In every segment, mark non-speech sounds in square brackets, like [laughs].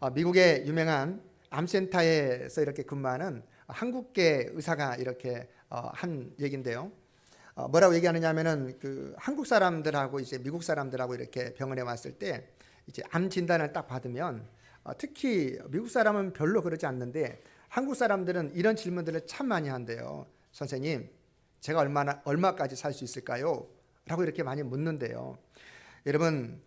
어, 미국의 유명한 암센터에서 이렇게 근무하는 한국계 의사가 이렇게 어, 한 얘긴데요. 어, 뭐라고 얘기하느냐면은 그 한국 사람들하고 이제 미국 사람들하고 이렇게 병원에 왔을 때 이제 암 진단을 딱 받으면 어, 특히 미국 사람은 별로 그러지 않는데 한국 사람들은 이런 질문들을 참 많이 한대요. 선생님, 제가 얼마나 얼마까지 살 수 있을까요? 라고 이렇게 많이 묻는데요. 여러분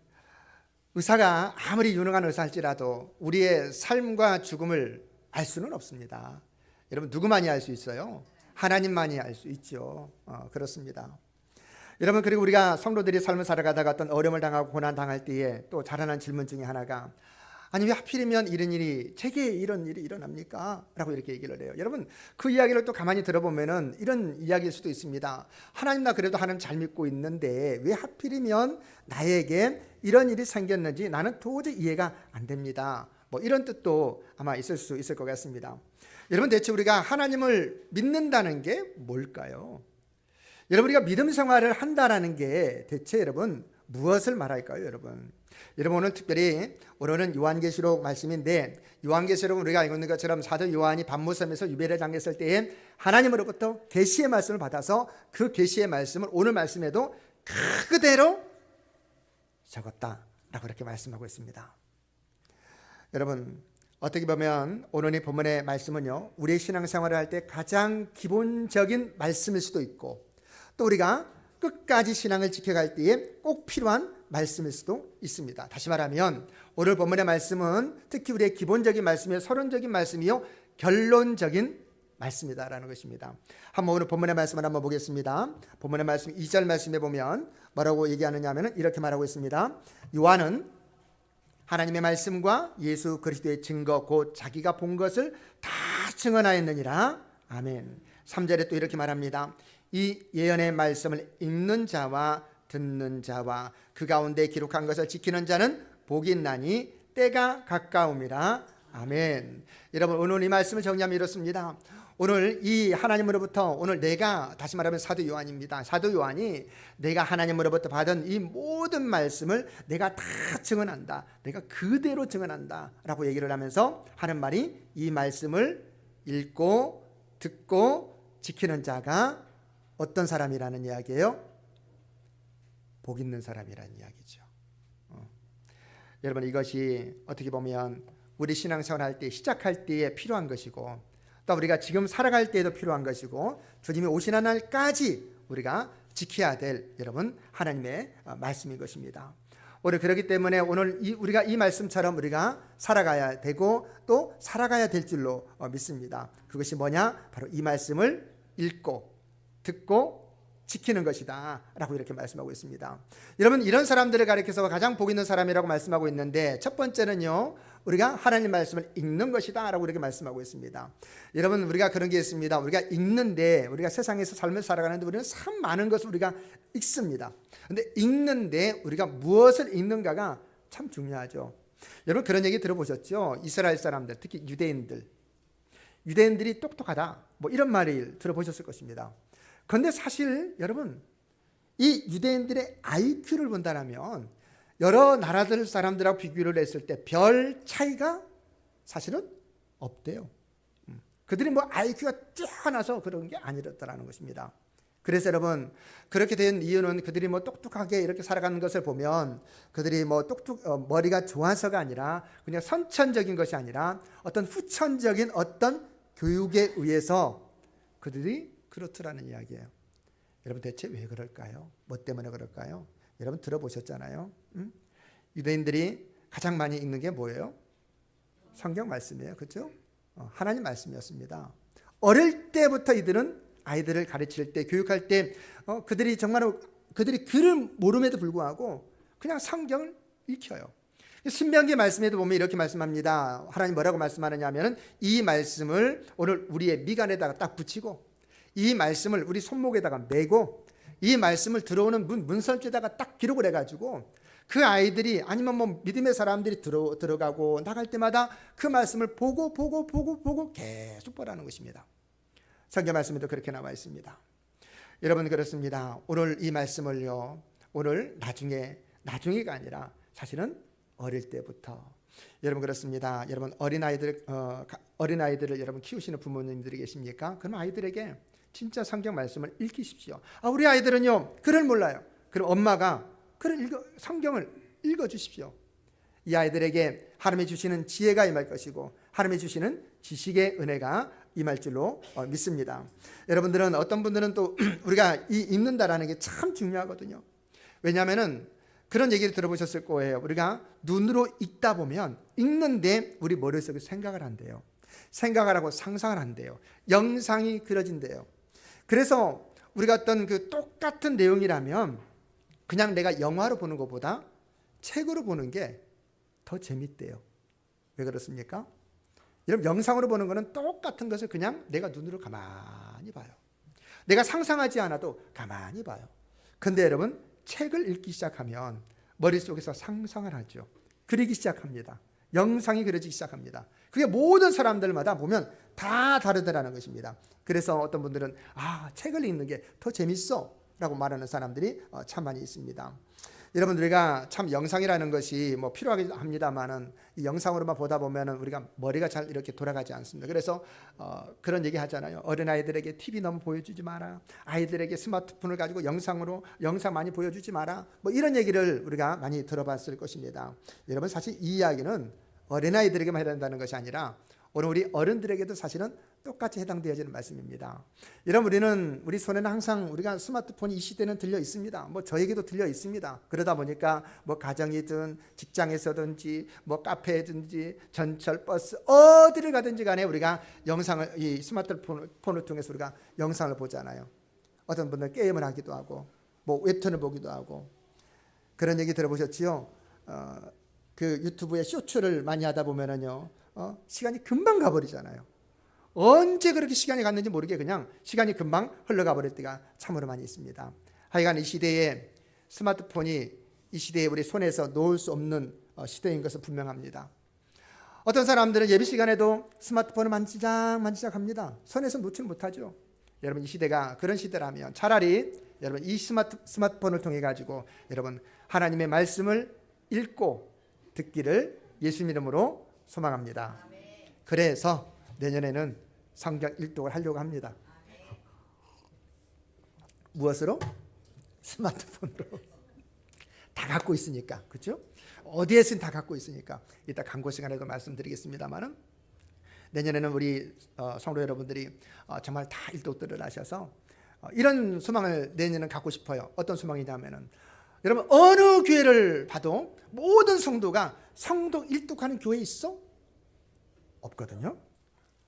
의사가 아무리 유능한 의사일지라도 우리의 삶과 죽음을 알 수는 없습니다. 여러분 누구만이 알 수 있어요? 하나님만이 알 수 있죠. 어, 그렇습니다. 여러분 그리고 우리가 성도들이 삶을 살아가다가 어떤 어려움을 당하고 고난 당할 때에 또 자라난 질문 중에 하나가 아니 왜 하필이면 이런 일이 제게 이런 일이 일어납니까? 라고 이렇게 얘기를 해요. 여러분 그 이야기를 또 가만히 들어보면은 이런 이야기일 수도 있습니다. 하나님 나 그래도 하나님 잘 믿고 있는데 왜 하필이면 나에게 이런 일이 생겼는지 나는 도저히 이해가 안 됩니다. 뭐 이런 뜻도 아마 있을 수 있을 것 같습니다. 여러분 대체 우리가 하나님을 믿는다는 게 뭘까요? 여러분 우리가 믿음 생활을 한다라는 게 대체 여러분 무엇을 말할까요, 여러분? 여러분 오늘 특별히 오늘은 요한계시록 말씀인데 요한계시록은 우리가 알고 있는 것처럼 사도 요한이 밤무섬에서 유배를 당했을 때에 하나님으로부터 계시의 말씀을 받아서 그 계시의 말씀을 오늘 말씀에도 그대로 적었다라고 이렇게 말씀하고 있습니다. 여러분 어떻게 보면 오늘 이 본문의 말씀은요 우리의 신앙생활을 할 때 가장 기본적인 말씀일 수도 있고 또 우리가 끝까지 신앙을 지켜갈 때에 꼭 필요한 말씀일 수도 있습니다. 다시 말하면 오늘 본문의 말씀은 특히 우리의 기본적인 말씀이요 서론적인 말씀이요 결론적인 말씀이다라는 것입니다. 한번 오늘 본문의 말씀을 한번 보겠습니다. 본문의 말씀 2절 말씀에 보면 뭐라고 얘기하느냐 하면 이렇게 말하고 있습니다. 요한은 하나님의 말씀과 예수 그리스도의 증거 곧 자기가 본 것을 다 증언하였느니라. 아멘. 3절에 또 이렇게 말합니다. 이 예언의 말씀을 읽는 자와 듣는 자와 그 가운데 기록한 것을 지키는 자는 복이 있나니 때가 가까움이라. 아멘. 여러분 오늘 이 말씀을 정리하면 이렇습니다. 오늘 이 하나님으로부터 오늘 내가 다시 말하면 사도 요한입니다. 사도 요한이 내가 하나님으로부터 받은 이 모든 말씀을 내가 다 증언한다. 내가 그대로 증언한다라고 얘기를 하면서 하는 말이 이 말씀을 읽고 듣고 지키는 자가 어떤 사람이라는 이야기예요? 복 있는 사람이라는 이야기죠. 어. 여러분 이것이 어떻게 보면 우리 신앙생활 할 때 시작할 때에 필요한 것이고 또 우리가 지금 살아갈 때에도 필요한 것이고 주님이 오시는 날까지 우리가 지켜야 될 여러분 하나님의 어, 말씀인 것입니다. 오늘 그렇기 때문에 오늘 이, 우리가 이 말씀처럼 우리가 살아가야 되고 또 살아가야 될 줄로 어, 믿습니다. 그것이 뭐냐? 바로 이 말씀을 읽고 듣고 지키는 것이다. 라고 이렇게 말씀하고 있습니다. 여러분, 이런 사람들을 가리켜서 가장 복 있는 사람이라고 말씀하고 있는데, 첫 번째는요, 우리가 하나님 말씀을 읽는 것이다. 라고 이렇게 말씀하고 있습니다. 여러분, 우리가 그런 게 있습니다. 우리가 읽는데, 우리가 세상에서 삶을 살아가는데, 우리는 참 많은 것을 우리가 읽습니다. 근데 읽는데, 우리가 무엇을 읽는가가 참 중요하죠. 여러분, 그런 얘기 들어보셨죠? 이스라엘 사람들, 특히 유대인들. 유대인들이 똑똑하다. 뭐 이런 말을 들어보셨을 것입니다. 그런데 사실 여러분 이 유대인들의 IQ를 본다면 여러 나라들 사람들하고 비교를 했을 때 별 차이가 사실은 없대요. 음. 그들이 뭐 IQ가 뛰어나서 그런 게 아니었다라는 것입니다. 그래서 여러분 그렇게 된 이유는 그들이 뭐 똑똑하게 이렇게 살아가는 것을 보면 그들이 뭐 똑똑 어, 머리가 좋아서가 아니라 그냥 선천적인 것이 아니라 어떤 후천적인 어떤 교육에 의해서 그들이 그렇더라는 이야기예요. 여러분 대체 왜 그럴까요? 뭐 때문에 그럴까요? 여러분 들어보셨잖아요. 음? 유대인들이 가장 많이 읽는 게 뭐예요? 성경 말씀이에요. 그렇죠? 어, 하나님 말씀이었습니다. 어릴 때부터 이들은 아이들을 가르칠 때, 교육할 때 어, 그들이 정말 그들이 글을 모름에도 불구하고 그냥 성경을 읽혀요. 신명기 말씀에도 보면 이렇게 말씀합니다. 하나님 뭐라고 말씀하느냐 하면은 이 말씀을 오늘 우리의 미간에다가 딱 붙이고 이 말씀을 우리 손목에다가 메고 이 말씀을 들어오는 문, 문설주에다가 딱 기록을 해가지고 그 아이들이 아니면 뭐 믿음의 사람들이 들어, 들어가고 나갈 때마다 그 말씀을 보고 보고 보고 보고 계속 보라는 것입니다. 성경 말씀에도 그렇게 나와 있습니다. 여러분 그렇습니다. 오늘 이 말씀을요. 오늘 나중에 나중에가 아니라 사실은 어릴 때부터 여러분 그렇습니다. 여러분 어린 아이들 어, 어린 아이들을 여러분 키우시는 부모님들이 계십니까? 그럼 아이들에게 진짜 성경 말씀을 읽히십시오. 아 우리 아이들은요 글을 몰라요. 그럼 엄마가 글을 읽어 성경을 읽어 주십시오. 이 아이들에게 하나님이 주시는 지혜가 임할 것이고 하나님이 주시는 지식의 은혜가 임할 줄로 어, 믿습니다. 여러분들은 어떤 분들은 또 [clears throat] 우리가 이 읽는다라는 게 참 중요하거든요. 왜냐하면은 그런 얘기를 들어보셨을 거예요. 우리가 눈으로 읽다 보면 읽는데 우리 머릿속에 생각을 한대요. 생각을 하고 상상을 한대요. 영상이 그려진대요. 그래서 우리가 어떤 그 똑같은 내용이라면 그냥 내가 영화로 보는 것보다 책으로 보는 게 더 재밌대요. 왜 그렇습니까? 여러분 영상으로 보는 거는 똑같은 것을 그냥 내가 눈으로 가만히 봐요. 내가 상상하지 않아도 가만히 봐요. 근데 여러분 책을 읽기 시작하면 머릿속에서 상상을 하죠. 그리기 시작합니다. 영상이 그려지기 시작합니다. 그게 모든 사람들마다 보면 다 다르더라는 것입니다. 그래서 어떤 분들은 아 책을 읽는 게 더 재밌어 라고 말하는 사람들이 어, 참 많이 있습니다. 여러분 우리가 참 영상이라는 것이 뭐 필요하긴 합니다만은 이 영상으로만 보다 보면은 우리가 머리가 잘 이렇게 돌아가지 않습니다. 그래서 어, 그런 얘기 하잖아요. 어린 아이들에게 TV 너무 보여주지 마라. 아이들에게 스마트폰을 가지고 영상으로 영상 많이 보여주지 마라. 뭐 이런 얘기를 우리가 많이 들어봤을 것입니다. 여러분 사실 이 이야기는 어린 아이들에게만 해당되는 것이 아니라 오늘 우리 어른들에게도 사실은 똑같이 해당되어지는 말씀입니다. 여러분 우리는 우리 손에는 항상 우리가 스마트폰이 이 시대는 들려 있습니다. 뭐 저에게도 들려 있습니다. 그러다 보니까 뭐 가정이든 직장에서든지 뭐 카페든지 전철 버스 어디를 가든지 간에 우리가 영상을 이 스마트폰을 통해서 우리가 영상을 보잖아요. 어떤 분들 게임을 하기도 하고 뭐 웹툰을 보기도 하고 그런 얘기 들어보셨지요? 어, 그 유튜브에 쇼츠를 많이 하다 보면은요, 어, 시간이 금방 가버리잖아요. 언제 그렇게 시간이 갔는지 모르게 그냥 시간이 금방 흘러가 버릴 때가 참으로 많이 있습니다. 하여간 이 시대에 스마트폰이 이 시대에 우리 손에서 놓을 수 없는 어, 시대인 것은 분명합니다. 어떤 사람들은 예비 시간에도 스마트폰을 만지작 만지작 합니다. 손에서 놓질 못하죠. 여러분 이 시대가 그런 시대라면 차라리 여러분 이 스마트 스마트폰을 통해 가지고 여러분 하나님의 말씀을 읽고 듣기를 예수 이름으로 소망합니다. 그래서 내년에는 성경 일독을 하려고 합니다. 무엇으로? 스마트폰으로. [laughs] 다 갖고 있으니까. 그렇죠? 어디에든 다 갖고 있으니까. 이따 광고 시간에도 말씀드리겠습니다만은 내년에는 우리 어, 성도 여러분들이 어, 정말 다 일독들을 하셔서 어, 이런 소망을 내년은 갖고 싶어요. 어떤 소망이냐면은 여러분 어느 교회를 봐도 모든 성도가 성도 일독하는 교회 있어? 없거든요.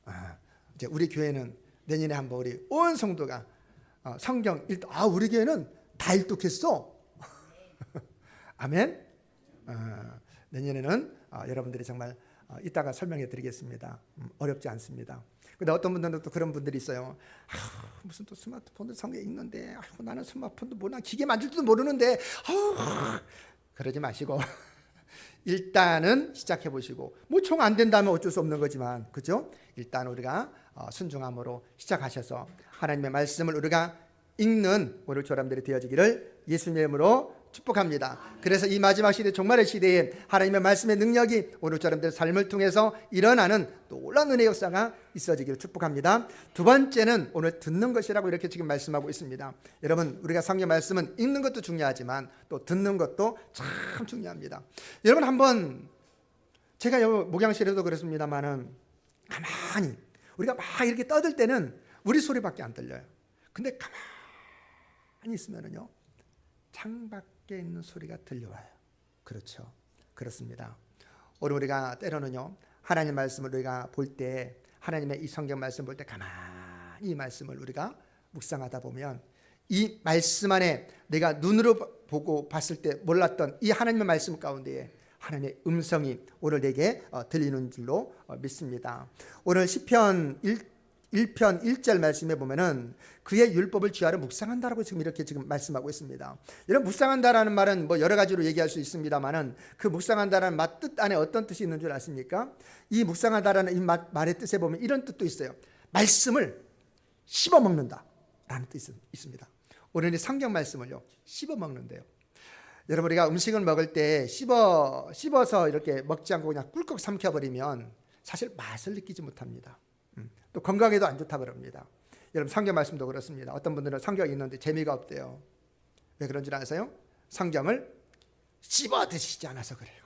아, 이제 우리 교회는 내년에 한번 우리 온 성도가 어, 성경 일독 아 우리 교회는 다 일독했어. [laughs] 아멘. 어, 내년에는 어, 여러분들이 정말 어, 이따가 설명해 드리겠습니다. 음, 어렵지 않습니다. 근데 어떤 분들은 또 그런 분들이 있어요. 아, 무슨 또 스마트폰도 성경 읽는데 아이고, 나는 스마트폰도 뭐나 기계 만질 줄도 모르는데 아, 그러지 마시고 [laughs] 일단은 시작해 보시고 뭐 총 안 된다면 어쩔 수 없는 거지만 그죠? 일단 우리가 어, 순종함으로 시작하셔서 하나님의 말씀을 우리가 읽는 오늘 조람들이 되어지기를 예수님의 이름으로 축복합니다. 그래서 이 마지막 시대 종말의 시대에 하나님의 말씀의 능력이 오늘 저람들의 삶을 통해서 일어나는 놀라운 은혜 역사가 있어지기를 축복합니다. 두 번째는 오늘 듣는 것이라고 이렇게 지금 말씀하고 있습니다. 여러분 우리가 성경 말씀은 읽는 것도 중요하지만 또 듣는 것도 참 중요합니다. 여러분 한번 제가 목양실에도 그렇습니다만은 가만히 우리가 막 이렇게 떠들 때는 우리 소리밖에 안 들려요. 근데 가만히 있으면은요 창밖 에 있는 소리가 들려와요. 그렇죠. 그렇습니다. 오늘 우리가 때로는요 하나님 말씀을 우리가 볼 때 하나님의 이 성경 말씀 볼 때 가만히 이 말씀을 우리가 묵상하다 보면 이 말씀 안에 내가 눈으로 보고 봤을 때 몰랐던 이 하나님의 말씀 가운데에 하나님의 음성이 오늘 내게 어, 들리는 줄로 어, 믿습니다. 오늘 시편 1 1편 1절 말씀에 보면은 그의 율법을 쥐하러 묵상한다라고 지금 이렇게 지금 말씀하고 있습니다. 이런 묵상한다라는 말은 뭐 여러 가지로 얘기할 수 있습니다만은 그 묵상한다라는 말뜻 안에 어떤 뜻이 있는 줄 아십니까? 이 묵상한다라는 이 말의 뜻에 보면 이런 뜻도 있어요. 말씀을 씹어 먹는다라는 뜻이 있습니다. 오늘 이 성경 말씀을요 씹어 먹는데요. 여러분 우리가 음식을 먹을 때 씹어 씹어서 이렇게 먹지 않고 그냥 꿀꺽 삼켜 버리면 사실 맛을 느끼지 못합니다. 음, 또 건강에도 안 좋다 그럽니다. 여러분 성경 말씀도 그렇습니다. 어떤 분들은 성경 읽는데 재미가 없대요. 왜 그런 줄 아세요? 성경을 씹어 드시지 않아서 그래요.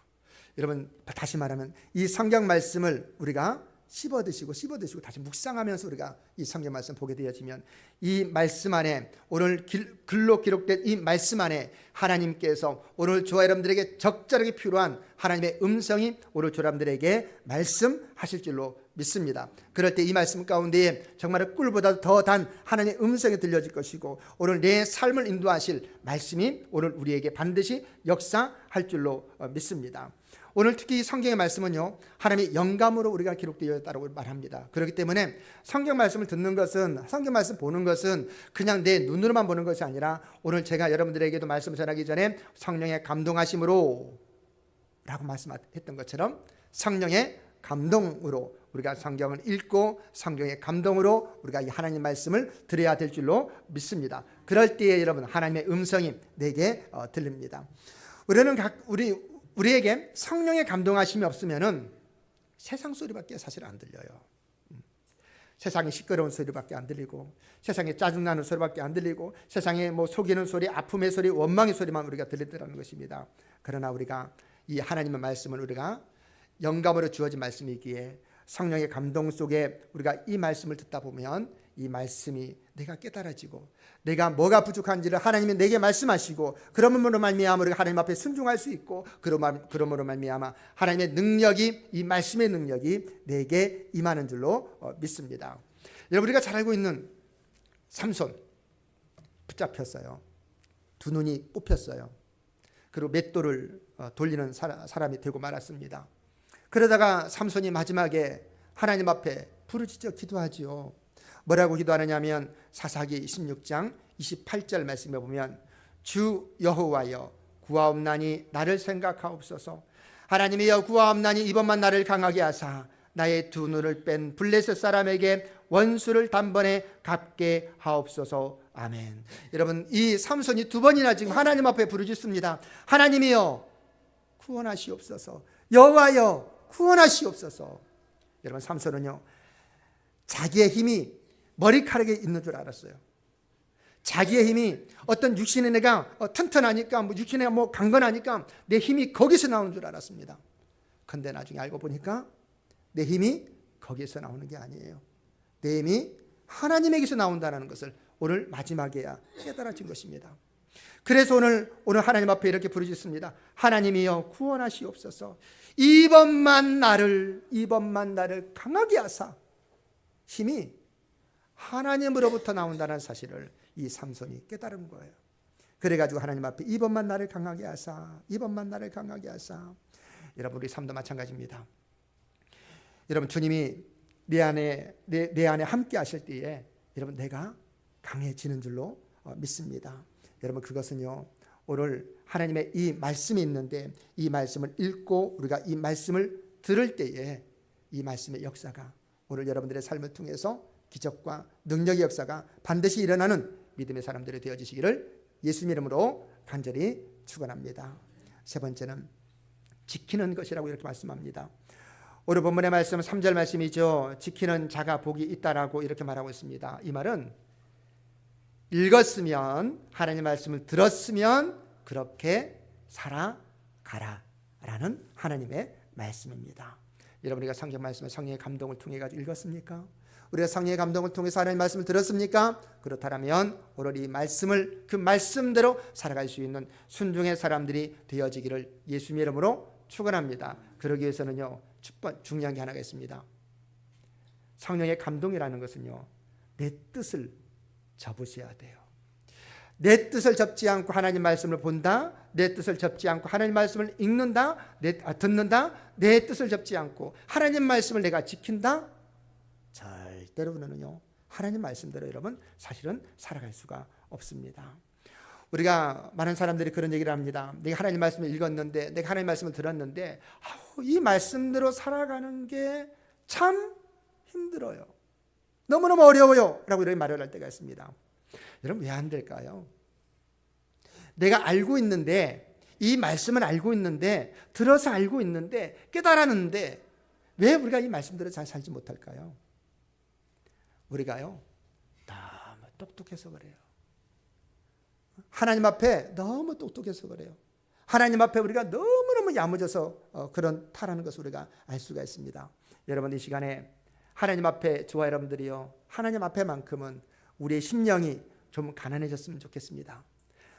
여러분 다시 말하면 이 성경 말씀을 우리가 씹어 드시고 씹어 드시고 다시 묵상하면서 우리가 이 성경 말씀 보게 되어지면 이 말씀 안에 오늘 길, 글로 기록된 이 말씀 안에 하나님께서 오늘 저와 여러분들에게 적절하게 필요한 하나님의 음성이 오늘 저와 여러분들에게 말씀하실 줄로 믿습니다. 그럴 때 이 말씀 가운데 정말 꿀보다 더 단 하나님의 음성이 들려질 것이고 오늘 내 삶을 인도하실 말씀이 오늘 우리에게 반드시 역사할 줄로 어, 믿습니다. 오늘 특히 이 성경의 말씀은요 하나님의 영감으로 우리가 기록되어 있다고 말합니다. 그렇기 때문에 성경 말씀을 듣는 것은 성경 말씀 보는 것은 그냥 내 눈으로만 보는 것이 아니라 오늘 제가 여러분들에게도 말씀 전하기 전에 성령의 감동하심으로 라고 말씀했던 것처럼 성령의 감동으로 우리가 성경을 읽고 성경의 감동으로 우리가 이 하나님 말씀을 들어야 될 줄로 믿습니다. 그럴 때에 여러분 하나님의 음성이 내게 어, 들립니다. 우리는 각 우리 우리에게 성령의 감동하심이 없으면은 세상 소리밖에 사실 안 들려요. 음. 세상에 시끄러운 소리밖에 안 들리고 세상에 짜증나는 소리밖에 안 들리고 세상에 뭐 속이는 소리, 아픔의 소리, 원망의 소리만 우리가 들리더라는 것입니다. 그러나 우리가 이 하나님의 말씀을 우리가 영감으로 주어진 말씀이기에 성령의 감동 속에 우리가 이 말씀을 듣다 보면 이 말씀이 내가 깨달아지고 내가 뭐가 부족한지를 하나님이 내게 말씀하시고 그러므로 말미암아 우리가 하나님 앞에 순종할 수 있고 그러므로 말미암아 하나님의 능력이 이 말씀의 능력이 내게 임하는 줄로 어, 믿습니다. 여러분 우리가 잘 알고 있는 삼손 붙잡혔어요. 두 눈이 뽑혔어요. 그리고 맷돌을 어, 돌리는 사람이 되고 말았습니다. 그러다가 삼손이 마지막에 하나님 앞에 부르짖어 기도하지요. 뭐라고 기도하느냐면 사사기 16장 28절 말씀에 보면 주 여호와여 구하옵나니 나를 생각하옵소서 하나님이여 구하옵나니 이번만 나를 강하게 하사 나의 두 눈을 뺀 블레셋 사람에게 원수를 단번에 갚게 하옵소서 아멘. 여러분 이 삼손이 두 번이나 지금 하나님 앞에 부르짖습니다. 하나님이여 구원하시옵소서. 여호와여 구원하시옵소서. 여러분 삼손은요 자기의 힘이 머리카락에 있는 줄 알았어요. 자기의 힘이 어떤 육신의 내가 어, 튼튼하니까 뭐 육신의 뭐 강건하니까 내 힘이 거기서 나오는 줄 알았습니다. 근데 나중에 알고 보니까 내 힘이 거기서 나오는 게 아니에요. 내 힘이 하나님에게서 나온다는 것을 오늘 마지막에야 깨달아진 것입니다. 그래서 오늘 오늘 하나님 앞에 이렇게 부르짖습니다. 하나님이여 구원하시옵소서. 이번만 나를 이번만 나를 강하게 하사 힘이 하나님으로부터 나온다는 사실을 이 삼손이 깨달은 거예요. 그래가지고 하나님 앞에 이번만 나를 강하게 하사, 이번만 나를 강하게 하사. 여러분 우리 삶도 마찬가지입니다. 여러분 주님이 내 안에 내, 내 안에 함께 하실 때에 여러분 내가 강해지는 줄로 어, 믿습니다. 여러분 그것은요 오늘 하나님의 이 말씀이 있는데 이 말씀을 읽고 우리가 이 말씀을 들을 때에 이 말씀의 역사가 오늘 여러분들의 삶을 통해서 기적과 능력의 역사가 반드시 일어나는 믿음의 사람들이 되어지시기를 예수님 이름으로 간절히 축원합니다. 세 번째는 지키는 것이라고 이렇게 말씀합니다. 오늘 본문의 말씀 3절 말씀이죠. 지키는 자가 복이 있다라고 이렇게 말하고 있습니다. 이 말은 읽었으면 하나님 말씀을 들었으면 그렇게 살아가라 라는 하나님의 말씀입니다. 여러분 우리가 성경 말씀을 성령의 감동을 통해 가지고 읽었습니까? 우리가 성령의 감동을 통해서 하나님 말씀을 들었습니까? 그렇다면 오늘 이 말씀을 그 말씀대로 살아갈 수 있는 순종의 사람들이 되어지기를 예수님 이름으로 축원합니다. 그러기 위해서는요 중요한 게 하나가 있습니다. 성령의 감동이라는 것은요 내 뜻을 접으셔야 돼요. 내 뜻을 접지 않고 하나님 말씀을 본다. 내 뜻을 접지 않고 하나님 말씀을 읽는다. 내, 아, 듣는다. 내 뜻을 접지 않고 하나님 말씀을 내가 지킨다. 절대로 그는요 하나님 말씀대로 여러분 사실은 살아갈 수가 없습니다. 우리가 많은 사람들이 그런 얘기를 합니다. 내가 하나님 말씀을 읽었는데, 내가 하나님 말씀을 들었는데, 아우, 이 말씀대로 살아가는 게 참 힘들어요. 너무너무 어려워요. 라고 이렇게 말을 할 때가 있습니다. 여러분, 왜 안 될까요? 내가 알고 있는데, 이 말씀을 알고 있는데 들어서 알고 있는데 깨달았는데 왜 우리가 이 말씀대로 잘 살지 못할까요? 우리가요 너무 똑똑해서 그래요. 하나님 앞에 너무 똑똑해서 그래요. 하나님 앞에 우리가 너무너무 야무져서 어, 그런 타라는 것을 우리가 알 수가 있습니다. 여러분 이 시간에 하나님 앞에 저와 여러분들이요 하나님 앞에만큼은 우리의 심령이 좀 가난해졌으면 좋겠습니다.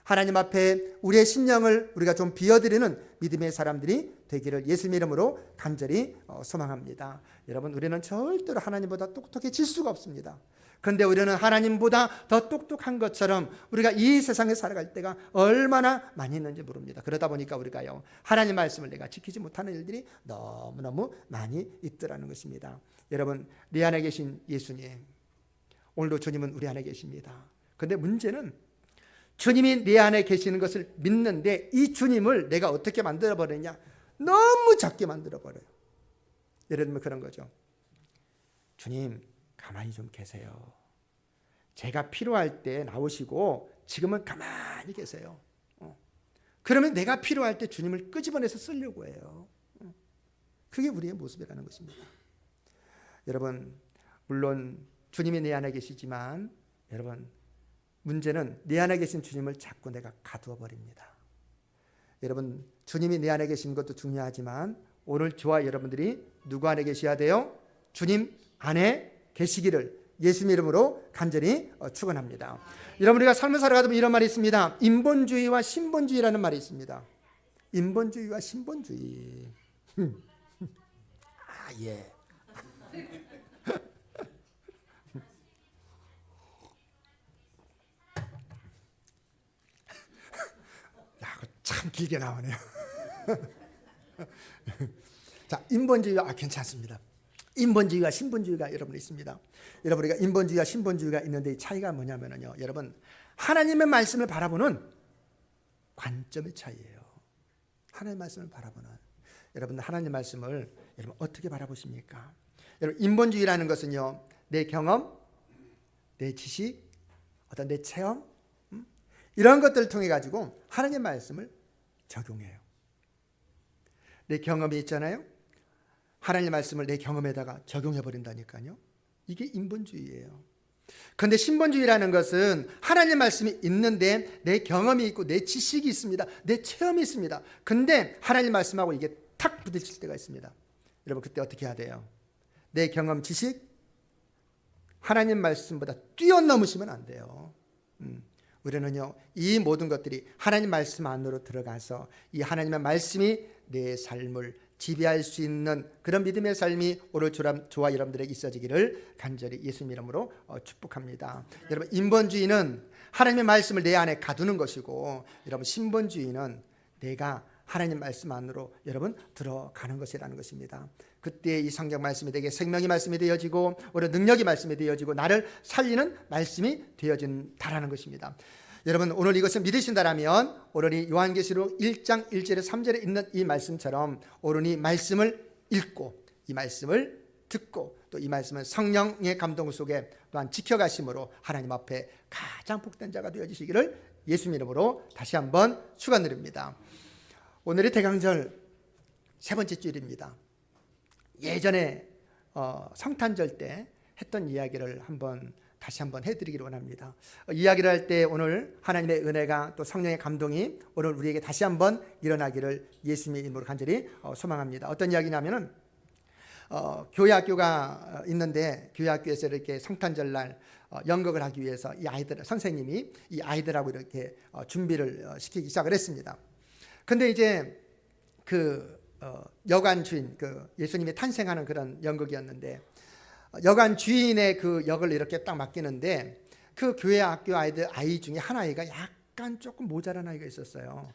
하나님 앞에 우리의 심령을 우리가 좀 비워드리는 믿음의 사람들이 되기를 예수님 이름으로 간절히 어, 소망합니다. 여러분 우리는 절대로 하나님보다 똑똑해질 수가 없습니다. 그런데 우리는 하나님보다 더 똑똑한 것처럼 우리가 이 세상에 살아갈 때가 얼마나 많이 있는지 모릅니다. 그러다 보니까 우리가요 하나님 말씀을 내가 지키지 못하는 일들이 너무너무 많이 있더라는 것입니다. 여러분 내 안에 계신 예수님 오늘도 주님은 우리 안에 계십니다. 그런데 문제는 주님이 내 안에 계시는 것을 믿는데 이 주님을 내가 어떻게 만들어 버리냐? 너무 작게 만들어 버려요. 예를 들면 그런 거죠. 주님 가만히 좀 계세요. 제가 필요할 때 나오시고 지금은 가만히 계세요. 어. 그러면 내가 필요할 때 주님을 끄집어내서 쓰려고 해요. 어. 그게 우리의 모습이라는 것입니다. 여러분 물론 주님이 내 안에 계시지만 여러분 문제는 내 안에 계신 주님을 자꾸 내가 가두어 버립니다. 여러분 주님이 내 안에 계신 것도 중요하지만 오늘 저와 여러분들이 누구 안에 계셔야 돼요? 주님 안에 계시기를 예수님 이름으로 간절히 어, 축원합니다. 여러분 우리가 삶을 살아가다 보면 이런 말이 있습니다. 인본주의와 신본주의라는 말이 있습니다. 인본주의와 신본주의. [laughs] 아 예. 야, 그거 참 길게 나오네요. [laughs] 자, 인본주의가 아, 괜찮습니다. 인본주의와 신본주의가 여러분 있습니다. 여러분 우리가 인본주의와 신본주의가 있는데 이 차이가 뭐냐면요. 여러분 하나님의 말씀을 바라보는 관점의 차이예요. 하나님의 말씀을 바라보는 여러분 하나님 말씀을 여러분 어떻게 바라보십니까? 여러분 인본주의라는 것은요. 내 경험, 내 지식, 어떤 내 체험 음? 이런 것들을 통해 가지고 하나님 말씀을 적용해요. 내 경험이 있잖아요. 하나님 말씀을 내 경험에다가 적용해 버린다니까요. 이게 인본주의예요. 그런데 신본주의라는 것은 하나님 말씀이 있는데 내 경험이 있고 내 지식이 있습니다. 내 체험이 있습니다. 근데 하나님 말씀하고 이게 탁 부딪힐 때가 있습니다. 여러분 그때 어떻게 해야 돼요? 내 경험, 지식 하나님 말씀보다 뛰어넘으시면 안 돼요. 음, 우리는요 이 모든 것들이 하나님 말씀 안으로 들어가서 이 하나님의 말씀이 내 삶을 지배할 수 있는 그런 믿음의 삶이 오늘 저와 여러분들에게 있어지기를 간절히 예수님 이름으로 어, 축복합니다. 여러분 인본주의는 하나님의 말씀을 내 안에 가두는 것이고 여러분 신본주의는 내가 하나님 말씀 안으로 여러분 들어가는 것이라는 것입니다. 그때 이 성경 말씀이 되게 생명의 말씀이 되어지고 오늘 능력의 말씀이 되어지고 나를 살리는 말씀이 되어진다라는 것입니다. 여러분 오늘 이것을 믿으신다라면 오늘 이 요한계시록 1장 1절에 3절에 있는 이 말씀처럼 오늘 이 말씀을 읽고 이 말씀을 듣고 또 이 말씀을 성령의 감동 속에 또한 지켜가심으로 하나님 앞에 가장 복된 자가 되어지시기를 예수님 이름으로 다시 한번 축원드립니다. 오늘이 대강절 세 번째 주일입니다. 예전에 어, 성탄절 때 했던 이야기를 한번 다시 한번 해드리기를 원합니다. 어, 이야기를 할 때 오늘 하나님의 은혜가 또 성령의 감동이 오늘 우리에게 다시 한번 일어나기를 예수님의 이름으로 간절히 어, 소망합니다. 어떤 이야기냐면은 어, 교회 학교가 있는데 교회 학교에서 이렇게 성탄절 날 어, 연극을 하기 위해서 이 아이들 선생님이 이 아이들하고 이렇게 어, 준비를 어, 시키기 시작을 했습니다. 근데 이제 그 어, 여관 주인 그 예수님이 탄생하는 그런 연극이었는데 여관 주인의 그 역을 이렇게 딱 맡기는데 그 교회 학교 아이들 아이 중에 한 아이가 약간 조금 모자란 아이가 있었어요.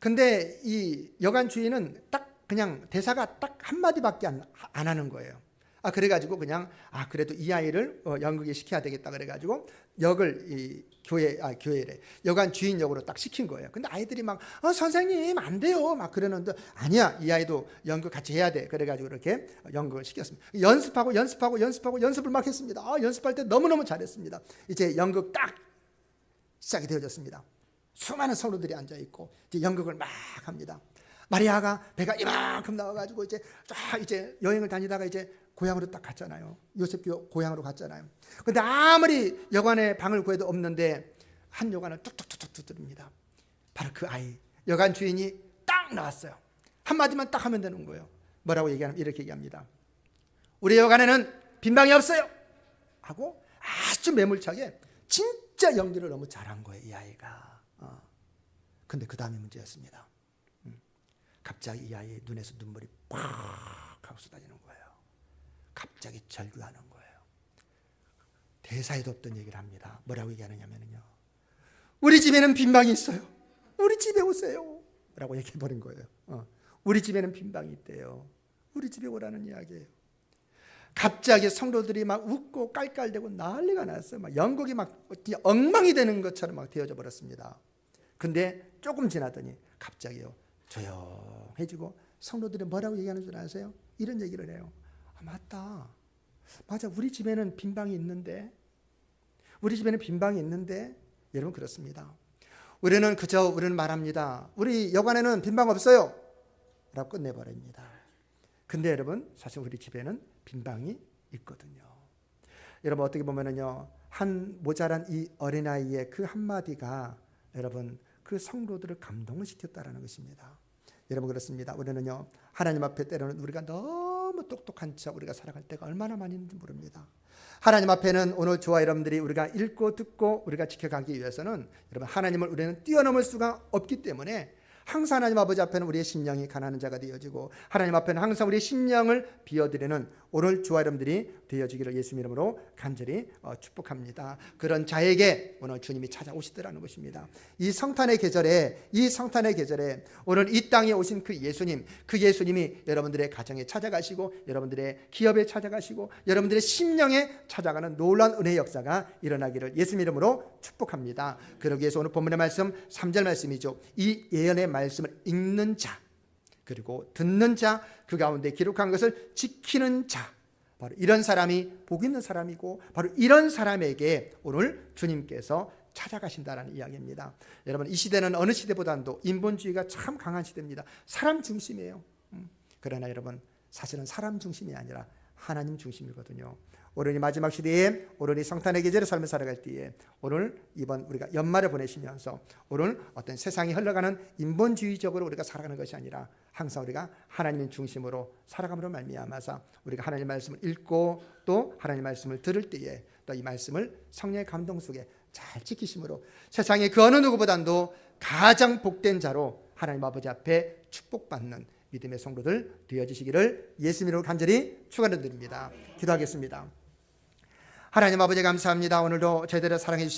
근데 이 여관 주인은 딱 그냥 대사가 딱 한마디밖에 안, 안 하는 거예요. 아 그래가지고 그냥 아 그래도 이 아이를 어, 연극에 시켜야 되겠다 그래가지고 역을 이 교회 아 교회래 여관 주인 역으로 딱 시킨 거예요. 근데 아이들이 막 어, 선생님 안 돼요 막 그러는데 아니야 이 아이도 연극 같이 해야 돼 그래가지고 이렇게 연극을 시켰습니다. 연습하고 연습하고 연습하고 연습을 막 했습니다. 아 연습할 때 너무 너무 잘했습니다. 이제 연극 딱 시작이 되어졌습니다. 수많은 성도들이 앉아 있고 이제 연극을 막 합니다. 마리아가 배가 이만큼 나와가지고 이제 쫙 이제 여행을 다니다가 이제 고향으로 딱 갔잖아요. 요셉 교 고향으로 갔잖아요. 근데 아무리 여관에 방을 구해도 없는데 한 여관을 뚝뚝뚝뚝 두드립니다. 바로 그 아이 여관 주인이 딱 나왔어요. 한 마디만 딱 하면 되는 거예요. 뭐라고 얘기하면 이렇게 얘기합니다. 우리 여관에는 빈 방이 없어요. 하고 아주 매몰차게 진짜 연기를 너무 잘한 거예요, 이 아이가. 어. 근데 그 다음이 문제였습니다. 음. 갑자기 이 아이의 눈에서 눈물이 팍 하고 쏟아지는 거예요. 갑자기 절규하는 거예요. 대사에도 없던 얘기를 합니다. 뭐라고 얘기하느냐면요. 우리 집에는 빈 방이 있어요. 우리 집에 오세요. 라고 얘기해 버린 거예요. 어. 우리 집에는 빈 방이 있대요. 우리 집에 오라는 이야기예요. 갑자기 성도들이 막 웃고 깔깔대고 난리가 났어요. 막 연극이 막 엉망이 되는 것처럼 막 되어져 버렸습니다. 근데 조금 지나더니 갑자기요 조용해지고 성도들이 뭐라고 얘기하는 줄 아세요? 이런 얘기를 해요. 아, 맞다. 맞아. 우리 집에는 빈 방이 있는데 우리 집에는 빈 방이 있는데 여러분 그렇습니다. 우리는 그저 우리는 말합니다. 우리 여관에는 빈 방 없어요. 라고 끝내버립니다. 근데 여러분 사실 우리 집에는 빈 방이 있거든요. 여러분 어떻게 보면은요 한 모자란 이 어린아이의 그 한마디가 여러분 그 성도들을 감동을 시켰다라는 것입니다. 여러분 그렇습니다. 우리는요 하나님 앞에 때로는 우리가 너무 똑똑한 척 우리가 살아갈 때가 얼마나 있는지 모릅니다. 하나님 앞에는 오늘 저와 여러분들이 우리가 읽고 듣고 우리가 지켜가기 위해서는 여러분 하나님을 우리는 뛰어넘을 수가 없기 때문에 항상 하나님 아버지 앞에는 우리의 심령이 가난한 자가 되어지고 하나님 앞에는 항상 우리의 심령을 비워드리는 오늘 주와 여러분들이 되어지기를 예수 이름으로 간절히 어, 축복합니다. 그런 자에게 오늘 주님이 찾아오시더라는 것입니다. 이 성탄의 계절에 이 성탄의 계절에 오늘 이 땅에 오신 그 예수님 그 예수님이 여러분들의 가정에 찾아가시고 여러분들의 기업에 찾아가시고 여러분들의 심령에 찾아가는 놀라운 은혜의 역사가 일어나기를 예수 이름으로 축복합니다. 그러기 위해서 오늘 본문의 말씀 3절 말씀이죠. 이 예언의 말씀을 읽는 자 그리고 듣는 자, 그 가운데 기록한 것을 지키는 자. 바로 이런 사람이 복 있는 사람이고 바로 이런 사람에게 오늘 주님께서 찾아가신다라는 이야기입니다. 여러분 이 시대는 어느 시대보다도 인본주의가 참 강한 시대입니다. 사람 중심이에요. 음. 그러나 여러분 사실은 사람 중심이 아니라 하나님 중심이거든요. 오늘 이 마지막 시대에 오늘 이 성탄의 계절의 삶을 살아갈 때에 오늘 이번 우리가 연말을 보내시면서 오늘 어떤 세상이 흘러가는 인본주의적으로 우리가 살아가는 것이 아니라 항상 우리가 하나님 중심으로 살아감으로 말미암아서 우리가 하나님 말씀을 읽고 또 하나님 말씀을 들을 때에 또 이 말씀을 성령의 감동 속에 잘 지키심으로 세상의 그 어느 누구보다도 가장 복된 자로 하나님 아버지 앞에 축복받는 믿음의 성도들 되어지시기를 예수님으로 간절히 축원드립니다. 기도하겠습니다. 하나님 아버지 감사합니다. 오늘도 저희들을 사랑해 주시